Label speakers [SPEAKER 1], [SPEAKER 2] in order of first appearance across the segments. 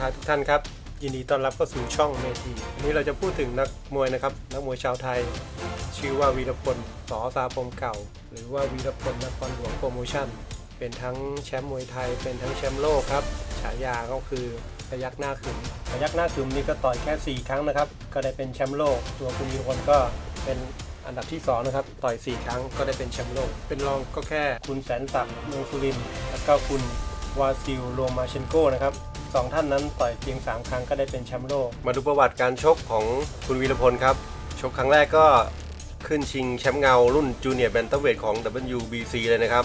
[SPEAKER 1] ทายทุกท่านครับ ยินดีต้อนรับเข้าสู่ช่องเมทีวันนี้เราจะพูดถึงนักมวยนะครับ นักมวยชาวไทย ชื่อว่าวีรพลสอสาพรมเก่า หรือว่าวีรพลนครหลวงโปรโมชั่น เป็นทั้งแชมป์มวยไทย เป็นทั้งแชมป์โลกครับ ฉายาก็คือพยักหน้าขึมพยักหน้าขึมนี่ก็ต่อยแค่ 4 ครั้งนะครับ ก็ได้เป็นแชมป์โลก ตัวคุณวีรพลก็เป็นอันดับที่ 2 นะครับ ต่อย 4 ครั้งก็ได้เป็นแชมป์โลก เป็นรองก็แค่คุณแสนศักดิ์เมืองสุรินทร์แล้วก็คุณวาซิลโลมาเชนโกนะครับ สองท่านนั้นต่อยเพียง 3 ครั้งก็ได้เป็นแชมป์โลก มาดูประวัติการชกของคุณวีรพลครับ ชกครั้งแรกก็ขึ้นชิงแชมป์เงารุ่นจูเนียร์แบนเตัมเวทของ WBC เลยนะครับ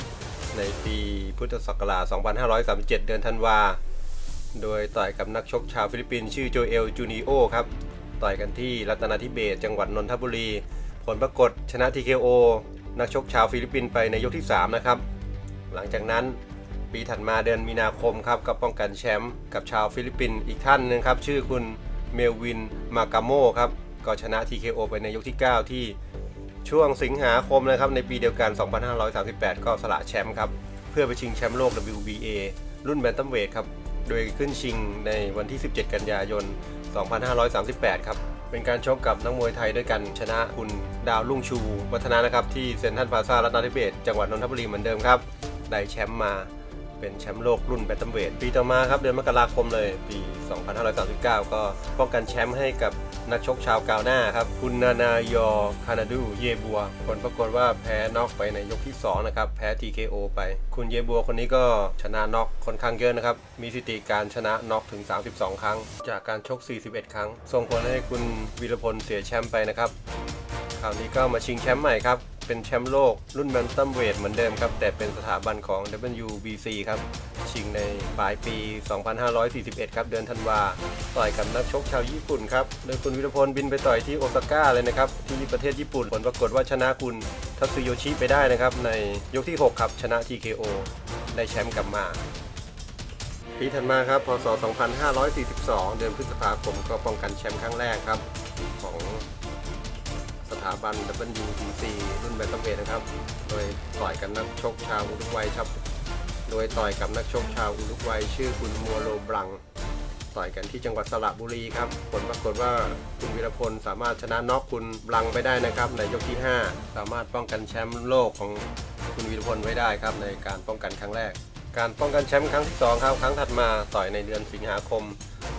[SPEAKER 1] ในปีพุทธศักราช 2537 เดือนธันวา โดยต่อยกับนักชกชาวฟิลิปปินส์ชื่อโจเอลจูนิโอครับ ต่อยกันที่รัตนาธิเบศจังหวัดนนทบุรี ผลปรากฏชนะ TKO นักชกชาวฟิลิปปินส์ไปในยกที่ 3 นะครับ หลังจากนั้น ปีถัดมาเดือนมีนาคมครับก็ป้องกันแชมป์กับชาวฟิลิปปินส์อีกท่านหนึงครับ ชื่อคุณเมลวินมากาโมครับก็ชนะ TKO ไปในยกที่ 9 ที่ช่วงสิงหาคมนะครับในปีเดียวกัน 2538 ก็สละแชมป์ครับ เพื่อไปชิงแชมป์โลก WBA รุ่นแบนตัมเวทครับ โดยขึ้นชิงในวันที่ 17 กันยายน 2538 ครับ เป็นการชกกับนักมวยไทยด้วยกันชนะคุณดาวลุ่งชู วัฒนานะครับ ที่เซ็นทรัลพลาซารัตนาธิเบศจังหวัดนนทบุรีเหมือนเดิมครับ ได้แชมป์มา เป็นแชมป์โลกรุ่นแบนตัมเวทปีต่อมาครับเดือนมกราคมเลยปี 2539 ก็ป้องกันแชมป์ให้กับนักชกชาวกาวหน้าครับ คุณนานายอคานาดูเยบัว ผลปรากฏว่าแพ้น็อกไปในยกที่ 2 นะครับ แพ้ TKO ไป คุณเยบัวคนนี้ก็ชนะน็อกค่อนข้างเยอะนะครับ มีสถิติการชนะน็อกถึง 32 ครั้ง จากการชก 41 ครั้ง ส่งผลให้คุณวีรพลเสียแชมป์ไปนะครับคราวนี้ก็มาชิงแชมป์ใหม่ครับ เป็นแชมป์โลกรุ่นแบนตัมเวทเหมือนเดิมครับ แต่เป็นสถาบันของ WBC ครับ ชิงในปลายปี 2541 ครับ เดือนธันวา ต่อยกับนักชกชาวญี่ปุ่นครับ โดยคุณวิรพลบินไปต่อยที่โอซาก้าเลยนะครับ ที่ประเทศญี่ปุ่น ผลปรากฏว่าชนะคุณทัตสึโยชิไปได้นะครับ ในยกที่ 6 ครับชนะ TKO ได้แชมป์กลับมาปีถัดมาครับ พศ 2542 เดือนพฤษภาคมก็ป้องกันแชมป์ครั้งแรกครับ ถาบัน WBC รุ่นแบนตัมเวทนะครับ โดยต่อยกับนักชกชาวอุรุกวัยครับ โดยต่อยกับนักชกชาวอุรุกวัยชื่อคุณมัวโลบลัง ต่อยกันที่จังหวัดสระบุรีครับ ผลปรากฏว่าคุณวีรพลสามารถชนะน็อกคุณบลังไปได้นะครับ ในยกที่ 5 สามารถป้องกันแชมป์โลกของคุณวีรพลไว้ได้ครับในการป้องกันครั้งแรก การป้องกันแชมป์ครั้งที่ 2 ครับ ครั้งถัดมาต่อยในเดือนสิงหาคม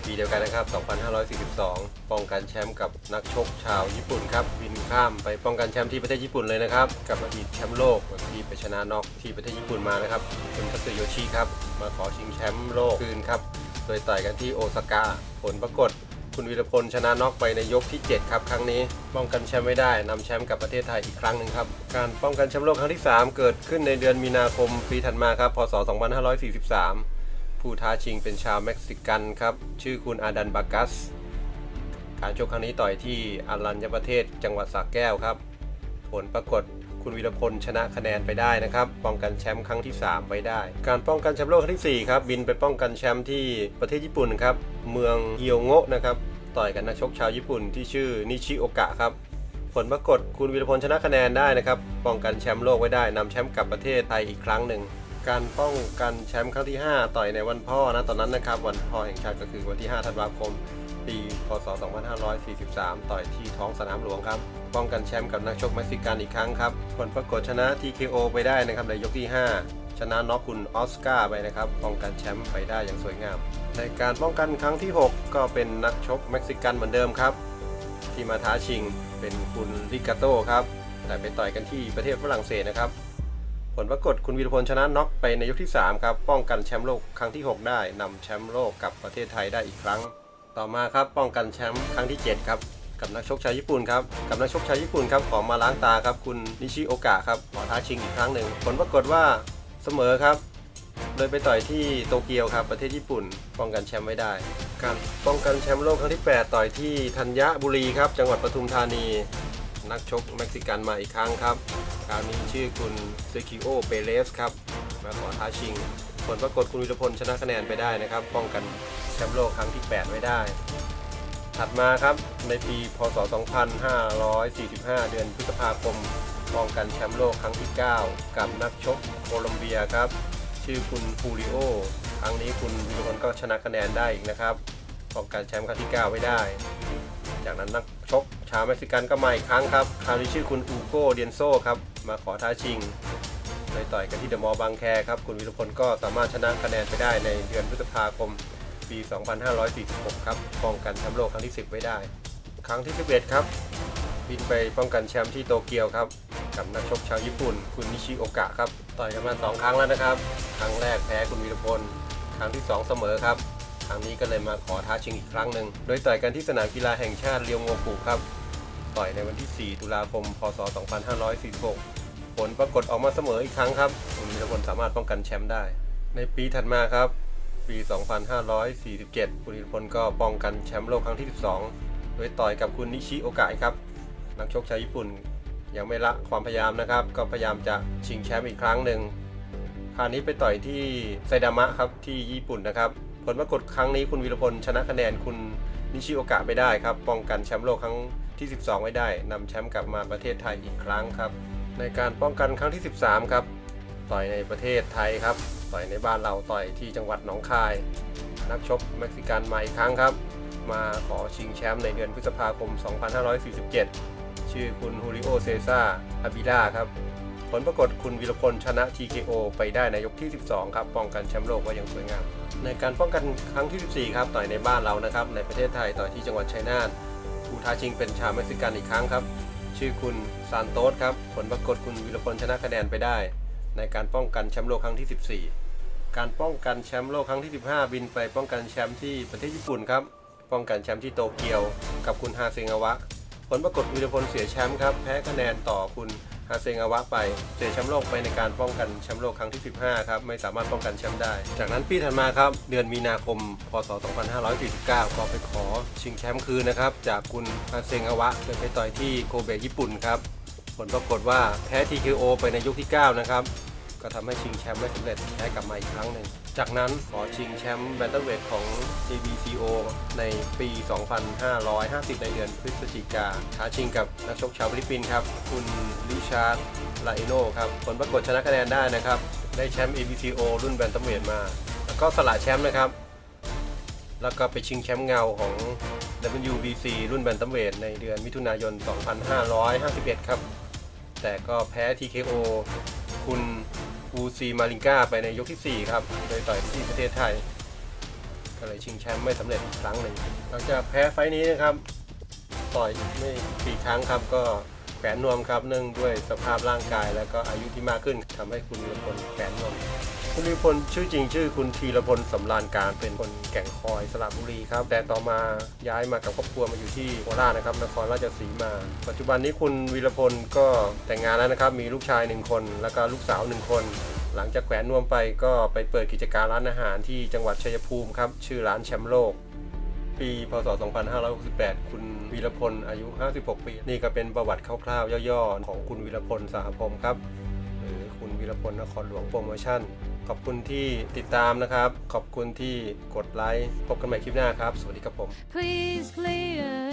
[SPEAKER 1] ปีเดียวกันนะครับ 2542 ป้องกันแชมป์กับนักชกชาวญี่ปุ่นครับบินข้ามไปป้องกันแชมป์ที่ประเทศญี่ปุ่นเลยนะครับ กับอดีตแชมป์โลกที่ไปชนะน็อกที่ประเทศญี่ปุ่นมานะครับคุณทัตสึโยชิครับมาขอชิงแชมป์โลกคืนครับโดยต่อยกันที่โอซาก้าผลปรากฏ คุณวีรพลชนะน็อกไปในยกที่ 7 ครับ ครั้งนี้ป้องกันแชมป์ไม่ได้นำแชมป์กับประเทศไทยอีกครั้งหนึ่งครับ การป้องกันแชมป์โลกครั้งที่ 3 เกิดขึ้นในเดือนมีนาคมปีถัดมาครับพศ 2543 ผู้ท้าชิงเป็นชาวเม็กซิกันครับ ชื่อคุณอาดันบากัส การชกครั้งนี้ต่อยที่อารัญญประเทศจังหวัดสระแก้วครับ ผลปรากฏ คุณวีรพลชนะคะแนนไปได้นะครับ ป้องกันแชมป์ครั้งที่ 3 ไว้ได้ การป้องกันแชมป์โลกครั้งที่4ครับบินไปป้องกันแชมป์ที่ประเทศญี่ปุ่นครับเมืองเฮียวโงะนะครับต่อยกับนักชกชาวญี่ปุ่นที่ชื่อนิชิโอกะครับผลปรากฏคุณวีรพลชนะคะแนนได้นะครับ ป้องกันแชมป์โลกไว้ได้นำแชมป์กลับประเทศไทยอีกครั้งหนึ่งการป้องกันแชมป์ครั้งที่ 5 ต่อยในวันพ่อนะตอนนั้นนะครับ วันพ่อแห่งชาติก็คือวันที่ 5 ธันวาคม พศ 2543 ต่อยที่ท้องสนามหลวงครับ ป้องกันแชมป์กับนักชกเม็กซิกันอีกครั้งครับ ผลปรากฏชนะ TKO ไปได้นะครับในยกที่ 5 ชนะน็อกคุณออสการ์ไปนะครับ ป้องกันแชมป์ไปได้อย่างสวยงาม ในการป้องกันครั้งที่ 6 ก็เป็นนักชกเม็กซิกันเหมือนเดิมครับ ที่มาท้าชิงเป็นคุณริกาโต้ครับ แต่ไปต่อยกันที่ประเทศฝรั่งเศสนะครับผลปรากฏคุณวีรพลชนะน็อกไปในยกที่ 3 ครับ ป้องกันแชมป์โลกครั้งที่ 6 ได้นำแชมป์โลกกับประเทศไทยได้อีกครั้ง ต่อมาครับป้องกันแชมป์ครั้งที่ 7 ครับ กับนักชกชาวญี่ปุ่นครับ กับนักชกชาวญี่ปุ่นครับขอมาล้างตาครับคุณนิชิโอกะครับขอท้าชิงอีกครั้งหนึ่งผลปรากฏว่าเสมอครับโดยไปต่อยที่โตเกียวครับประเทศญี่ปุ่น ป้องกันแชมป์ไว้ได้การป้องกันแชมป์โลกครั้งที่ 8 ต่อยที่ธัญบุรีครับจังหวัดปทุมธานี นักชกเม็กซิกันมาอีกครั้งครับคราวนี้ชื่อคุณเซคิโอเปเรสครับมาขอท้าชิง ผลปรากฏคุณวิรพลชนะคะแนนไปได้นะครับ ป้องกันแชมป์โลกครั้งที่ 8 ไว้ได้ ถัดมาครับในปีพศ 2545 เดือนพฤษภาคม ป้องกันแชมป์โลกครั้งที่ 9 กับนักชกโคลอมเบียครับ ชื่อคุณฮูริโอ ครั้งนี้คุณวิรพลก็ชนะคะแนนได้อีกนะครับ ป้องกันแชมป์ครั้งที่ 9 ไว้ได้ จากนั้นนักชกชาวเม็กซิกันก็มาอีกครั้งครับ คราวนี้ชื่อคุณอูโกเดียนโซครับ มาขอท้าชิง ไปต่อยกันที่เดอะมอลล์บางแคครับ คุณวิรพลก็สามารถชนะคะแนนไปได้ในเดือนพฤษภาคมปี 2546 ครับ ป้องกันแชมป์โลกครั้งที่ 10 ไว้ได้ ครั้งที่ 11 ครับ บินไปป้องกันแชมป์ที่โตเกียวครับ กับนักชกชาวญี่ปุ่น คุณนิชิโอกะครับ ต่อยกันมาสองครั้งแล้วนะครับ ครั้งแรกแพ้คุณวีรพล ครั้งที่ 2 เสมอครับ ครั้งนี้ก็เลยมาขอท้าชิงอีกครั้งหนึ่ง โดยต่อยกันที่สนามกีฬาแห่งชาติเรียวโงกุครับ ต่อยในวันที่ 4 ตุลาคม พศ 2546 ผลปรากฏออกมาเสมออีกครั้งครับคุณวีรพลสามารถป้องกันแชมป์ได้ ในปีถัดมาครับ ปี 2547 คุณวีรพลก็ป้องกันแชมป์โลกครั้งที่ 12 โดยต่อยกับคุณนิชิโอกะครับ นักชกชาวญี่ปุ่นยังไม่ละความพยายามนะครับ ก็พยายามจะชิงแชมป์อีกครั้งหนึ่งคราวนี้ไปต่อยที่ไซดามะครับที่ญี่ปุ่นนะครับ ผลปรากฏครั้งนี้คุณวีรพลชนะคะแนนคุณนิชิโอกะไปได้ครับ ป้องกันแชมป์โลกครั้งที่ 12 ไว้ได้นำแชมป์กลับมาประเทศไทยอีกครั้งครับ ในการป้องกันครั้งที่ 13 ครับ ต่อยในประเทศไทยครับ ต่อยในบ้านเราต่อยที่จังหวัดหนองคาย นักชกเม็กซิกันมาอีกครั้งครับ มาขอชิงแชมป์ในเดือนพฤษภาคม 2547 ชื่อคุณฮูริโอเซซ่าอาบิล่าครับ ผลปรากฏคุณวีรพลชนะ TKO ไปได้ในยกที่ 12 ครับ ป้องกันแชมป์โลกไว้อย่างสวยงาม ในการป้องกันครั้งที่ 14 ครับ ต่อยในบ้านเรานะครับ ในประเทศไทยต่อยที่จังหวัดชัยนาทผู้ท้าชิงเป็นชาวเม็กซิกันอีกครั้งครับ ชื่อคุณซานโตสครับ ผลปรากฏคุณวิรพลชนะคะแนนไปได้ ในการป้องกันแชมป์โลกครั้งที่ 14 การป้องกันแชมป์โลกครั้งที่ 15 บินไปป้องกันแชมป์ที่ประเทศญี่ปุ่นครับ ป้องกันแชมป์ที่โตเกียว กับคุณฮาเซงาวะ ผลปรากฏวิรพลเสียแชมป์ครับ แพ้คะแนนต่อคุณ ฮาเซงาวะไปเสียแชมป์โลกไปในการป้องกันแชมป์โลกครั้งที่ 15 ครับ ไม่สามารถป้องกันแชมป์ได้ จากนั้นปีถัดมาครับ เดือนมีนาคม พศ 2549 ก็ไปขอชิงแชมป์คืนนะครับ จากคุณฮาเซงาวะโดยไปต่อยที่โคเบญี่ปุ่นครับ ผลปรากฏว่าแพ้ TKO ไปในยกที่ 9 นะครับ ก็ทำให้ชิงแชมป์ไม่สำเร็จแพ้กลับมาอีกครั้งหนึ่ง จากนั้นขอชิงแชมป์แบนเทเวทของ CBCO ในปี 2550 ในเดือนพฤศจิกาท้าชิงกับนักชกชาวฟิลิปปินส์ครับ คุณลิชาร์ดลาอโนครับ ผลปรากฏชนะคะแนนได้นะครับ ได้แชมป์ ABCO รุ่นแบนเทเวทมา แล้วก็สละแชมป์นะครับ แล้วก็ไปชิงแชมป์เงาของ WBC รุ่นแบนตัมเวทในเดือนมิถุนายน 2551 ครับ แต่ก็แพ้ TKO คุณ อูซีมาลิงกาไปในยกที่ 4 ครับ โดยต่อยที่ประเทศไทย ก็เลยชิงแชมป์ไม่สำเร็จอีกครั้งหนึ่งหลังจากแพ้ไฟต์นี้นะครับ ต่อยอีกไม่กี่ครั้งครับ ก็แขวนนวมครับ เนื่องด้วยสภาพร่างกาย และก็อายุที่มากขึ้นทำให้คุณเป็นคนแขวนนวม คุณวีรพลชื่อจริงชื่อคุณธีรพลสำราญการเป็นคนแก่งคอยสระบุรีครับ แต่ต่อมาย้ายมากับครอบครัวมาอยู่ที่โคราชนะครับนครราชสีมา ปัจจุบันนี้คุณวีรพลก็แต่งงานแล้วนะครับ มีลูกชายหนึ่งคน แล้วก็ลูกสาวหนึ่งคน หลังจากแขวนนวมไปก็ไปเปิดกิจการร้านอาหารที่จังหวัดชัยภูมิครับ ชื่อร้านแชมป์โลก ปีพศ 2568 คุณวีรพลอายุ 56 ปี นี่ก็เป็นประวัติคร่าวๆ ย่อๆ ของคุณวีรพลสหพรมครับ หรือคุณวีรพลนครหลวงโปรโมชั่น ขอบคุณที่ติดตามนะครับ ขอบคุณที่กดไลค์ พบกันใหม่คลิปหน้าครับ สวัสดีครับผม
[SPEAKER 2] Please clear